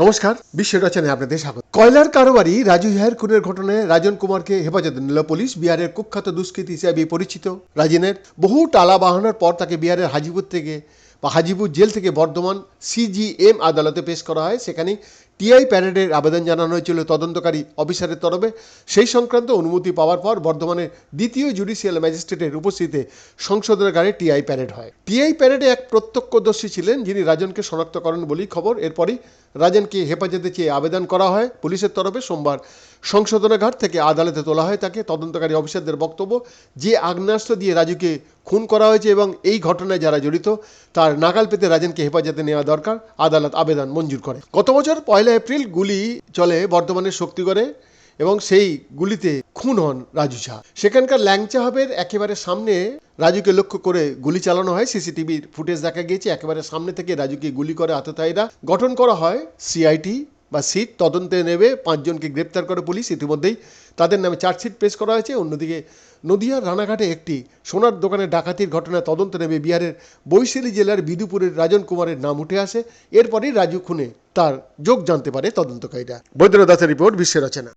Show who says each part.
Speaker 1: নমস্কার, বিশ্ব রচনে আপনাদের স্বাগত। কয়লার কারোবারি রাজু ইহার খুনের ঘটনায় রাজন কুমারকে হেফাজতে নিল পুলিশ, বিহারের কুখ্যাত দুষ্কৃতী হিসেবে পরিচিত রাজিনের বহু টালা বাহানোর পর তাকে বিহারের হাজিপুর থেকে বা হাজিপুর জেল থেকে বর্ধমান সিজিএম আদালতে পেশ করা হয়। সেখানে টিআই প্যারেডের আবেদন জানানো হয়েছিল তদন্তকারী অফিসারের তরফে। সেই সংক্রান্ত অনুমতি পাওয়ার পর বর্ধমানের দ্বিতীয় জুডিশিয়াল ম্যাজিস্ট্রেটের উপস্থিতিতে সংশোধনাগারে টিআই প্যারেড হয়। টিআই প্যারেডে এক প্রত্যক্ষদর্শী ছিলেন যিনি রাজনকে শনাক্ত করেন বলেই খবর। এরপরই রাজনকে হেফাজতে চেয়ে আবেদন করা হয়। পুলিশের তরফে সোমবার সংশোধনাগার থেকে আদালতে তোলা হয় তাকে। তদন্তকারী অফিসারদের বক্তব্য, যে আগ্নেয়াস্ত্র দিয়ে রাজুকে খুন করা হয়েছে এবং এই ঘটনায় যারা জড়িত, তার নাগাল পেতে রাজেনকে হেফাজতে নেওয়া দরকার, আদালত আবেদন মঞ্জুর করে। গত বছর পয়লা এপ্রিল গুলি চলে বর্তমানের শক্তিগড়ে এবং সেই গুলিতে খুন হন রাজু ঝা। সেখানকার ল্যাংচা হাবের একেবারে সামনে রাজুকে লক্ষ্য করে গুলি চালানো হয়। সিসিটিভির ফুটেজ দেখা গিয়েছে, একেবারে সামনে থেকে রাজুকে গুলি করে আততায়ীরা। গঠন করা হয় সিআইটি বা সিট তদন্তে নেবে, পাঁচজনকে গ্রেপ্তার করে পুলিশ। ইতিমধ্যেই তাদের নামে চার্জশিট পেশ করা হয়েছে। অন্যদিকে নদিয়ার রানাঘাটে একটি সোনার দোকানে ডাকাতির ঘটনায় তদন্ত নেবে বিহারের বৈশালী জেলার বিদুপুরের রাজন কুমারের নাম উঠে আসে। এরপরই রাজু খুনে তার যোগ জানতে পারে তদন্তকারীরা। বৈদ্যনাথ দাসের রিপোর্ট, বিশ্বের রচনা।